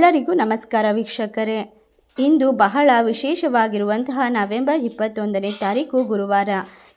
ಎಲ್ಲರಿಗೂ ನಮಸ್ಕಾರ ವೀಕ್ಷಕರೇ. ಇಂದು ಬಹಳ ವಿಶೇಷವಾಗಿರುವಂತಹ ನವೆಂಬರ್ ಇಪ್ಪತ್ತೊಂದನೇ ತಾರೀಕು ಗುರುವಾರ.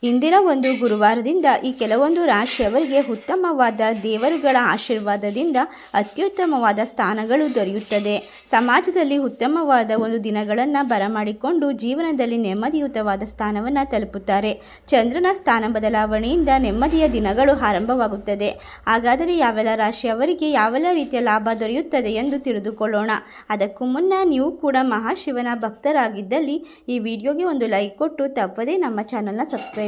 ಇಂದಿನ ಒಂದು ಗುರುವಾರದಿಂದ ಈ ಕೆಲವೊಂದು ರಾಶಿಯವರಿಗೆ ಉತ್ತಮವಾದ ದೇವರುಗಳ ಆಶೀರ್ವಾದದಿಂದ ಅತ್ಯುತ್ತಮವಾದ ಸ್ಥಾನಗಳು ದೊರೆಯುತ್ತದೆ. ಸಮಾಜದಲ್ಲಿ ಉತ್ತಮವಾದ ಒಂದು ದಿನಗಳನ್ನು ಬರಮಾಡಿಕೊಂಡು ಜೀವನದಲ್ಲಿ ನೆಮ್ಮದಿಯುತವಾದ ಸ್ಥಾನವನ್ನು ತಲುಪುತ್ತಾರೆ. ಚಂದ್ರನ ಸ್ಥಾನ ಬದಲಾವಣೆಯಿಂದ ನೆಮ್ಮದಿಯ ದಿನಗಳು ಆರಂಭವಾಗುತ್ತದೆ. ಹಾಗಾದರೆ ಯಾವೆಲ್ಲ ರಾಶಿಯವರಿಗೆ ಯಾವೆಲ್ಲ ರೀತಿಯ ಲಾಭ ದೊರೆಯುತ್ತದೆ ಎಂದು ತಿಳಿದುಕೊಳ್ಳೋಣ. ಅದಕ್ಕೂ ಮುನ್ನ ನೀವು ಕೂಡ ಮಹಾಶಿವನ ಭಕ್ತರಾಗಿದ್ದಲ್ಲಿ ಈ ವಿಡಿಯೋಗೆ ಒಂದು ಲೈಕ್ ಕೊಟ್ಟು ತಪ್ಪದೇ ನಮ್ಮ ಚಾನಲ್ನ ಸಬ್ಸ್ಕ್ರೈಬ್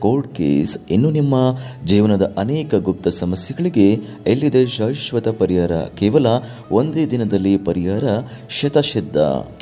ಕೋರ್ಟ್ ಕೇಸ್ ಇನ್ನು ನಿಮ್ಮ ಜೀವನದ ಅನೇಕ ಗುಪ್ತ ಸಮಸ್ಯೆಗಳಿಗೆ ಎಲ್ಲಿದೆ ಶಾಶ್ವತ ಪರಿಹಾರ? ಕೇವಲ ಒಂದೇ ದಿನದಲ್ಲಿ ಪರಿಹಾರ? ಶತಸಿದ್ಧ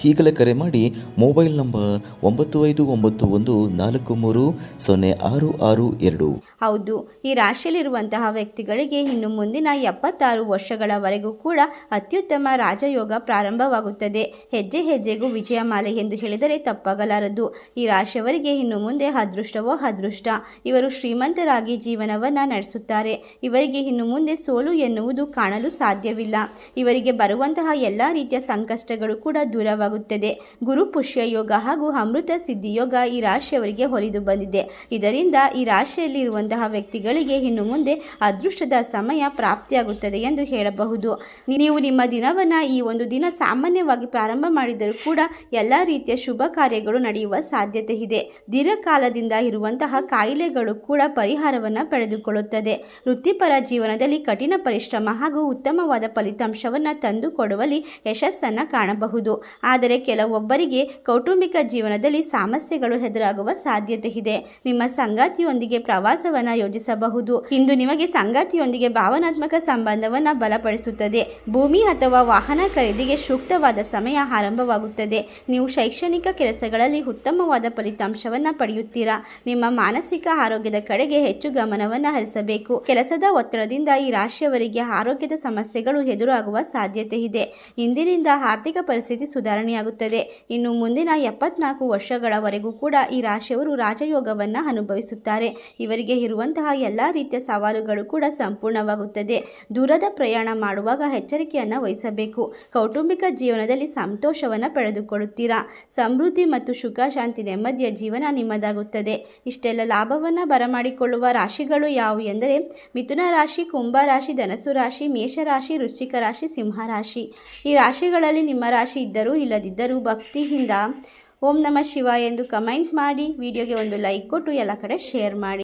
ಈಗಲೇ ಕರೆ ಮಾಡಿ ಮೊಬೈಲ್ ನಂಬರ್ ಒಂಬತ್ತು ಐದು ಒಂಬತ್ತು ಒಂದು ನಾಲ್ಕು ಮೂರು ಸೊನ್ನೆ ಆರು ಆರು ಎರಡು. ಹೌದು, ಈ ರಾಶಿಯಲ್ಲಿರುವಂತಹ ವ್ಯಕ್ತಿಗಳಿಗೆ ಇನ್ನು ಮುಂದಿನ ಎಪ್ಪತ್ತಾರು ವರ್ಷಗಳವರೆಗೂ ಕೂಡ ಅತ್ಯುತ್ತಮ ರಾಜಯೋಗ ಪ್ರಾರಂಭವಾಗುತ್ತದೆ. ಹೆಜ್ಜೆ ಹೆಜ್ಜೆಗೂ ವಿಜಯಮಾಲೆ ಎಂದು ಹೇಳಿದರೆ ತಪ್ಪಾಗಲಾರದು. ಈ ರಾಶಿಯವರಿಗೆ ಇನ್ನು ಮುಂದೆ ಅದೃಷ್ಟವೋ ಅದೃಷ್ಟ ಇವರು ಶ್ರೀಮಂತರಾಗಿ ಜೀವನವನ್ನು ನಡೆಸುತ್ತಾರೆ. ಇವರಿಗೆ ಇನ್ನು ಮುಂದೆ ಸೋಲು ಎನ್ನುವುದು ಕಾಣಲು ಸಾಧ್ಯವಿಲ್ಲ. ಇವರಿಗೆ ಬರುವಂತಹ ಎಲ್ಲ ರೀತಿಯ ಸಂಕಷ್ಟಗಳು ಕೂಡ ದೂರವಾಗುತ್ತದೆ. ಗುರು ಪುಷ್ಯ ಯೋಗ ಹಾಗೂ ಅಮೃತ ಸಿದ್ಧಿ ಯೋಗ ಈ ರಾಶಿಯವರಿಗೆ ಹೊಲಿದು ಬಂದಿದೆ. ಇದರಿಂದ ಈ ರಾಶಿಯಲ್ಲಿ ಇರುವಂತಹ ವ್ಯಕ್ತಿಗಳಿಗೆ ಇನ್ನು ಮುಂದೆ ಅದೃಷ್ಟದ ಸಮಯ ಪ್ರಾಪ್ತಿಯಾಗುತ್ತದೆ ಎಂದು ಹೇಳಬಹುದು. ನೀವು ನಿಮ್ಮ ದಿನವನ್ನು ಈ ಒಂದು ದಿನ ಸಾಮಾನ್ಯವಾಗಿ ಪ್ರಾರಂಭ ಮಾಡಿದರೂ ಕೂಡ ಎಲ್ಲ ರೀತಿಯ ಶುಭ ಕಾರ್ಯಗಳು ನಡೆಯುವ ಸಾಧ್ಯತೆ ಇದೆ. ದೀರ್ಘಕಾಲದಿಂದ ಇರುವಂತಹ ಕಾಯಿಲೆಗಳು ಕೂಡ ಪರಿಹಾರವನ್ನು ಪಡೆದುಕೊಳ್ಳುತ್ತದೆ. ವೃತ್ತಿಪರ ಜೀವನದಲ್ಲಿ ಕಠಿಣ ಪರಿಶ್ರಮ ಹಾಗೂ ಉತ್ತಮವಾದ ಫಲಿತಾಂಶವನ್ನು ತಂದುಕೊಡುವಲ್ಲಿ ಯಶಸ್ಸನ್ನು ಕಾಣಬಹುದು. ಆದರೆ ಕೆಲವೊಬ್ಬರಿಗೆ ಕೌಟುಂಬಿಕ ಜೀವನದಲ್ಲಿ ಸಮಸ್ಯೆಗಳು ಎದುರಾಗುವ ಸಾಧ್ಯತೆ ಇದೆ. ನಿಮ್ಮ ಸಂಗಾತಿಯೊಂದಿಗೆ ಪ್ರವಾಸವನ್ನು ಯೋಜಿಸಬಹುದು. ಇಂದು ನಿಮಗೆ ಸಂಗಾತಿಯೊಂದಿಗೆ ಭಾವನಾತ್ಮಕ ಸಂಬಂಧವನ್ನು ಬಲಪಡಿಸುತ್ತದೆ. ಭೂಮಿ ಅಥವಾ ವಾಹನ ಖರೀದಿಗೆ ಸೂಕ್ತವಾದ ಸಮಯ ಆರಂಭವಾಗುತ್ತದೆ. ನೀವು ಶೈಕ್ಷಣಿಕ ಕೆಲಸಗಳಲ್ಲಿ ಉತ್ತಮವಾದ ಫಲಿತಾಂಶವನ್ನು ಪಡೆಯುತ್ತೀರಾ? ನಿಮ್ಮ ಮಾನಸಿಕ ಆರೋಗ್ಯದ ಕಡೆಗೆ ಹೆಚ್ಚು ಗಮನವನ್ನು ಹರಿಸಬೇಕು. ಕೆಲಸದ ಒತ್ತಡದಿಂದ ಈ ರಾಶಿಯವರಿಗೆ ಆರೋಗ್ಯದ ಸಮಸ್ಯೆಗಳು ಎದುರಾಗುವ ಸಾಧ್ಯತೆ ಇದೆ. ಇಂದಿನಿಂದ ಆರ್ಥಿಕ ಪರಿಸ್ಥಿತಿ ಸುಧಾರಣೆಯಾಗುತ್ತದೆ. ಇನ್ನು ಮುಂದಿನ ಎಪ್ಪತ್ನಾಲ್ಕು ವರ್ಷಗಳವರೆಗೂ ಕೂಡ ಈ ರಾಶಿಯವರು ರಾಜಯೋಗವನ್ನು ಅನುಭವಿಸುತ್ತಾರೆ. ಇವರಿಗೆ ಇರುವಂತಹ ಎಲ್ಲ ರೀತಿಯ ಸವಾಲುಗಳು ಕೂಡ ಸಂಪೂರ್ಣವಾಗುತ್ತದೆ. ದೂರದ ಪ್ರಯಾಣ ಮಾಡುವಾಗ ಎಚ್ಚರಿಕೆಯನ್ನು ವಹಿಸಬೇಕು. ಕೌಟುಂಬಿಕ ಜೀವನದಲ್ಲಿ ಸಂತೋಷವನ್ನು ಪಡೆದುಕೊಳ್ಳುತ್ತೀರಾ? ಸಮೃದ್ಧಿ ಮತ್ತು ಸುಖ, ಶಾಂತಿ, ನೆಮ್ಮದಿಯ ಜೀವನ ನಿಮ್ಮದಾಗುತ್ತದೆ. ಇಷ್ಟೆಲ್ಲ ಲಾಭವನ್ನು ಬರಮಾಡಿಕೊಳ್ಳುವ ರಾಶಿಗಳು ಯಾವುವು ಎಂದರೆ ಮಿಥುನ ರಾಶಿ, ಕುಂಭ ರಾಶಿ ಧನಸು ರಾಶಿ ಮೇಷರಾಶಿ ವೃಶ್ಚಿಕ ರಾಶಿ, ಸಿಂಹ ರಾಶಿ. ಈ ರಾಶಿಗಳಲ್ಲಿ ನಿಮ್ಮ ರಾಶಿ ಇದ್ದರೂ ಇಲ್ಲದಿದ್ದರೂ ಭಕ್ತಿಯಿಂದ ಓಂ ನಮ ಶಿವ ಎಂದು ಕಮೆಂಟ್ ಮಾಡಿ, ವಿಡಿಯೋಗೆ ಒಂದು ಲೈಕ್ ಕೊಟ್ಟು ಎಲ್ಲ ಕಡೆ ಶೇರ್ ಮಾಡಿ.